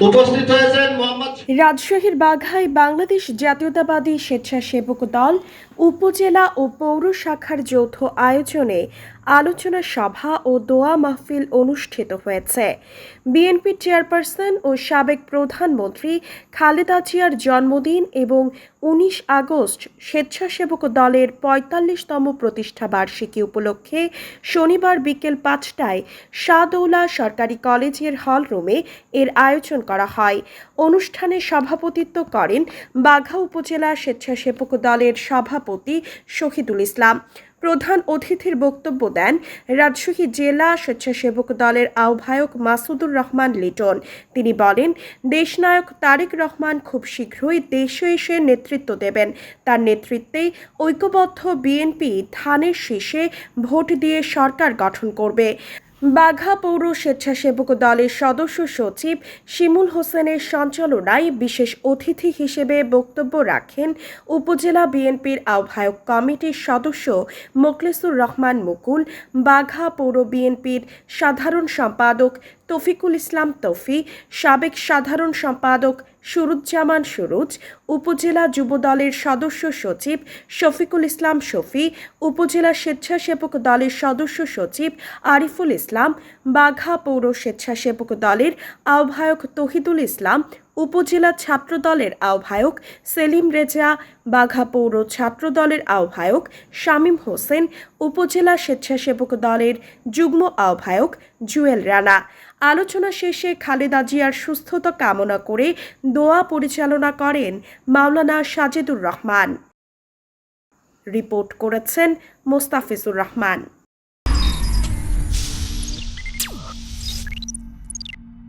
উপস্থিত হয়েছেন রাজশাহীর বাঘায় বাংলাদেশ জাতীয়তাবাদী স্বেচ্ছাসেবক দল উপজেলা ও পৌর শাখার যৌথ আয়োজনে আলোচনা সভা ও দোয়া মাহফিল অনুষ্ঠিত হয়েছে। বিএনপি চেয়ারপারসন ও সাবেক প্রধানমন্ত্রী খালেদা জিয়ার জন্মদিন এবং উনিশ আগস্ট স্বেচ্ছাসেবক দলের পঁয়তাল্লিশতম প্রতিষ্ঠা বার্ষিকী উপলক্ষে শনিবার বিকেল পাঁচটায় শাহদৌলা সরকারি কলেজের হলরুমে এর আয়োজন করা হয়। অনুষ্ঠানে সভাপতিত্ব করেন বাঘা উপজেলা স্বেচ্ছাসেবক দলের সভাপতি শহীদুল ইসলাম। প্রধান অতিথির বক্তব্য দেন রাজশাহী জেলা স্বেচ্ছাসেবক দলের আহ্বায়ক মাসুদুর রহমান লিটন। তিনি বলেন, দেশনায়ক তারেক রহমান খুব শীঘ্রই দেশে এসে নেতৃত্ব দেবেন। তার নেতৃত্বে ঐক্যবদ্ধ বিএনপি ধানের শীষে ভোট দিয়ে সরকার গঠন করবে। বাঘা পৌর স্বেচ্ছাসেবক দলের সদস্য সচিব শিমুল হোসেনের সঞ্চালনায় বিশেষ অতিথি হিসেবে বক্তব্য রাখেন উপজেলা বিএনপির আহ্বায়ক কমিটির সদস্য মোকলেসুর রহমান মুকুল, বাঘা পৌর বিএনপির সাধারণ সম্পাদক তফিকুল ইসলাম তফি, সাবেক সাধারণ সম্পাদক সুরুজ্জামান সুরুজ উপজেলা যুবদলের সদস্য সচিব শফিকুল ইসলাম শফি, উপজেলা স্বেচ্ছাসেবক দলের সদস্য সচিব আরিফুল ইসলাম, বাঘা পৌর স্বেচ্ছাসেবক দলের আহ্বায়ক তহিদুল ইসলাম উপজেলা ছাত্রদলের আহ্বায়ক সেলিম রেজা, বাঘা পৌর ছাত্রদলের আহ্বায়ক শামীম হোসেন, উপজেলা স্বেচ্ছাসেবক দলের যুগ্ম আহ্বায়ক জুয়েল রানা। আলোচনা শেষে খালেদা জিয়ার সুস্থতা কামনা করে দোয়া পরিচালনা করেন মাওলানা সাজেদুর রহমান। রিপোর্ট করেছেন মোস্তাফিজুর রহমান।